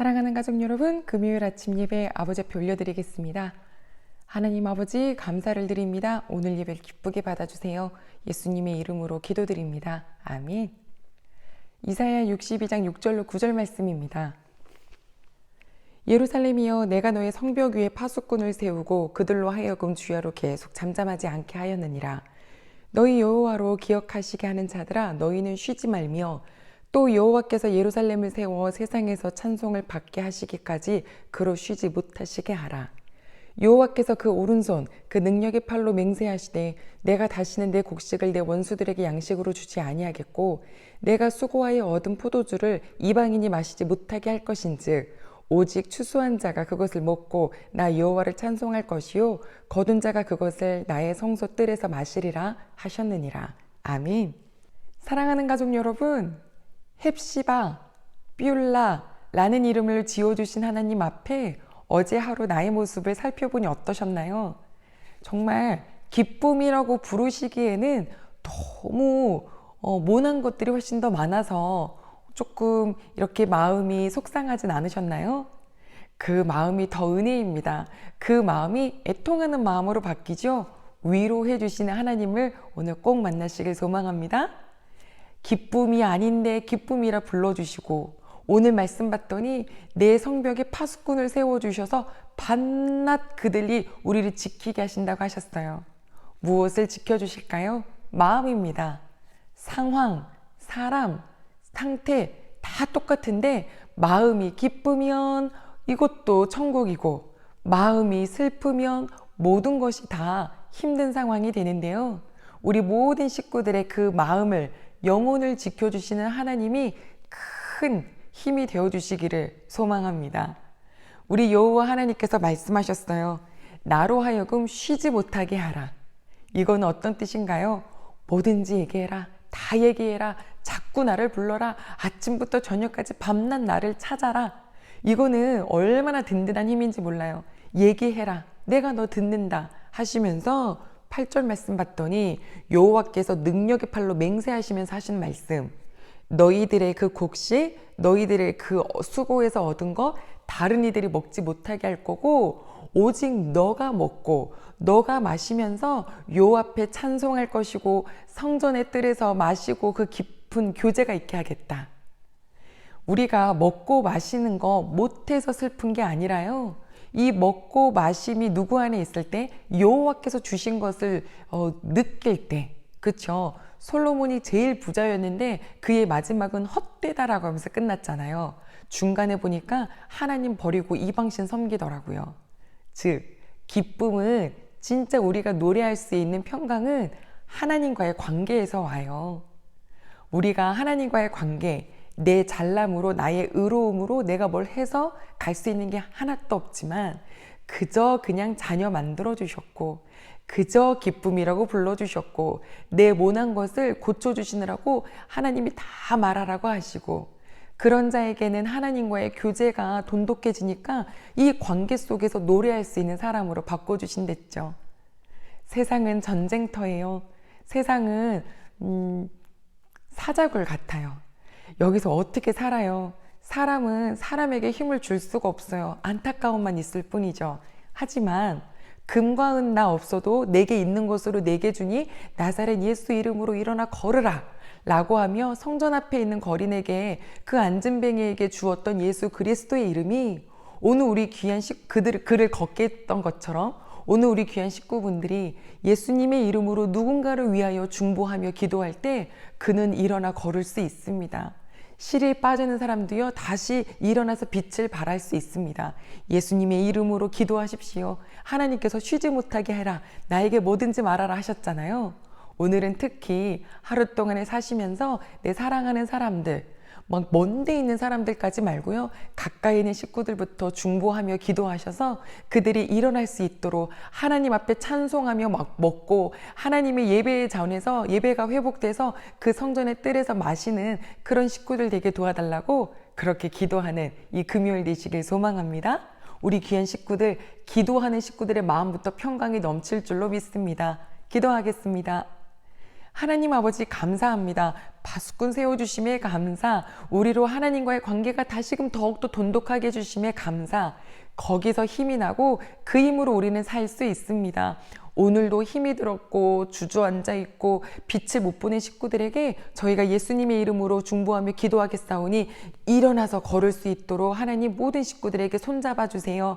사랑하는 가족 여러분, 금요일 아침 예배 아버지 앞에 올려드리겠습니다. 하나님 아버지 감사를 드립니다. 오늘 예배를 기쁘게 받아주세요. 예수님의 이름으로 기도드립니다. 아멘. 이사야 62장 6절로 9절 말씀입니다. 예루살렘이여 내가 너의 성벽 위에 파수꾼을 세우고 그들로 하여금 주야로 계속 잠잠하지 않게 하였느니라. 너희 여호와로 기억하시게 하는 자들아 너희는 쉬지 말며 또 여호와께서 예루살렘을 세워 세상에서 찬송을 받게 하시기까지 그로 쉬지 못하시게 하라. 여호와께서 그 오른손 그 능력의 팔로 맹세하시되 내가 다시는 내 곡식을 내 원수들에게 양식으로 주지 아니하겠고 내가 수고하여 얻은 포도주를 이방인이 마시지 못하게 할 것인즉 오직 추수한 자가 그것을 먹고 나 여호와를 찬송할 것이요 거둔 자가 그것을 나의 성소 뜰에서 마시리라 하셨느니라 아멘. 사랑하는 가족 여러분, 헵시바, 삐울라라는 이름을 지어주신 하나님 앞에 어제 하루 나의 모습을 살펴보니 어떠셨나요? 정말 기쁨이라고 부르시기에는 너무 어, 모난 것들이 훨씬 더 많아서 조금 이렇게 마음이 속상하진 않으셨나요? 그 마음이 더 은혜입니다. 그 마음이 애통하는 마음으로 바뀌죠. 위로해 주시는 하나님을 오늘 꼭 만나시길 소망합니다. 기쁨이 아닌데 기쁨이라 불러주시고 오늘 말씀 봤더니 내 성벽에 파수꾼을 세워주셔서 밤낮 그들이 우리를 지키게 하신다고 하셨어요. 무엇을 지켜주실까요? 마음입니다. 상황, 사람, 상태 다 똑같은데 마음이 기쁘면 이것도 천국이고 마음이 슬프면 모든 것이 다 힘든 상황이 되는데요. 우리 모든 식구들의 그 마음을 영혼을 지켜주시는 하나님이 큰 힘이 되어 주시기를 소망합니다. 우리 여호와 하나님께서 말씀하셨어요. 나로 하여금 쉬지 못하게 하라. 이건 어떤 뜻인가요? 뭐든지 얘기해라. 다 얘기해라. 자꾸 나를 불러라. 아침부터 저녁까지 밤낮 나를 찾아라. 이거는 얼마나 든든한 힘인지 몰라요. 얘기해라. 내가 너 듣는다. 하시면서 8절 말씀 봤더니 여호와께서 능력의 팔로 맹세하시면서 하신 말씀. 너희들의 그 곡식, 너희들의 그 수고에서 얻은 거 다른 이들이 먹지 못하게 할 거고 오직 너가 먹고 너가 마시면서 요 앞에 찬송할 것이고 성전의 뜰에서 마시고 그 깊은 교제가 있게 하겠다. 우리가 먹고 마시는 거 못해서 슬픈 게 아니라요. 이 먹고 마심이 누구 안에 있을 때 여호와께서 주신 것을 어, 느낄 때. 그쵸? 솔로몬이 제일 부자였는데 그의 마지막은 헛되다라고 하면서 끝났잖아요. 중간에 보니까 하나님 버리고 이방신 섬기더라고요. 즉 기쁨은 진짜 우리가 노래할 수 있는 평강은 하나님과의 관계에서 와요. 우리가 하나님과의 관계 내 잘남으로 나의 의로움으로 내가 뭘 해서 갈 수 있는 게 하나도 없지만 그저 그냥 자녀 만들어 주셨고 그저 기쁨이라고 불러 주셨고 내 모난 것을 고쳐 주시느라고 하나님이 다 말하라고 하시고 그런 자에게는 하나님과의 교제가 돈독해지니까 이 관계 속에서 노래할 수 있는 사람으로 바꿔 주신댔죠. 세상은 전쟁터예요. 세상은 음, 사자굴 같아요. 여기서 어떻게 살아요? 사람은 사람에게 힘을 줄 수가 없어요. 안타까움만 있을 뿐이죠. 하지만 금과 은 나 없어도 내게 있는 것으로 내게 주니 나사렛 예수 이름으로 일어나 걸으라. 라고 하며 성전 앞에 있는 거린에게 그 안진뱅이에게 주었던 예수 그리스도의 이름이 오늘 우리 귀한 식 그들 그를 걷게 했던 것처럼 오늘 우리 귀한 식구분들이 예수님의 이름으로 누군가를 위하여 중보하며 기도할 때 그는 일어나 걸을 수 있습니다. 실이 빠지는 사람도요, 다시 일어나서 빛을 발할 수 있습니다. 예수님의 이름으로 기도하십시오. 하나님께서 쉬지 못하게 해라. 나에게 뭐든지 말하라 하셨잖아요. 오늘은 특히 하루 동안에 사시면서 내 사랑하는 사람들, 막 먼데 있는 사람들까지 말고요. 가까이 있는 식구들부터 중보하며 기도하셔서 그들이 일어날 수 있도록 하나님 앞에 찬송하며 막 먹고 하나님의 예배의 자원에서 예배가 회복돼서 그 성전의 뜰에서 마시는 그런 식구들 되게 도와달라고 그렇게 기도하는 이 금요일 되시길 소망합니다. 우리 귀한 식구들, 기도하는 식구들의 마음부터 평강이 넘칠 줄로 믿습니다. 기도하겠습니다. 하나님 아버지 감사합니다. 파수꾼 세워주심에 감사. 우리로 하나님과의 관계가 다시금 더욱더 돈독하게 해주심에 감사. 거기서 힘이 나고 그 힘으로 우리는 살 수 있습니다. 오늘도 힘이 들었고 주저앉아 있고 빛을 못 보는 식구들에게 저희가 예수님의 이름으로 중보하며 기도하겠사오니 일어나서 걸을 수 있도록 하나님 모든 식구들에게 손잡아 주세요.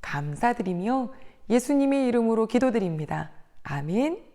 감사드리며 예수님의 이름으로 기도드립니다. 아멘.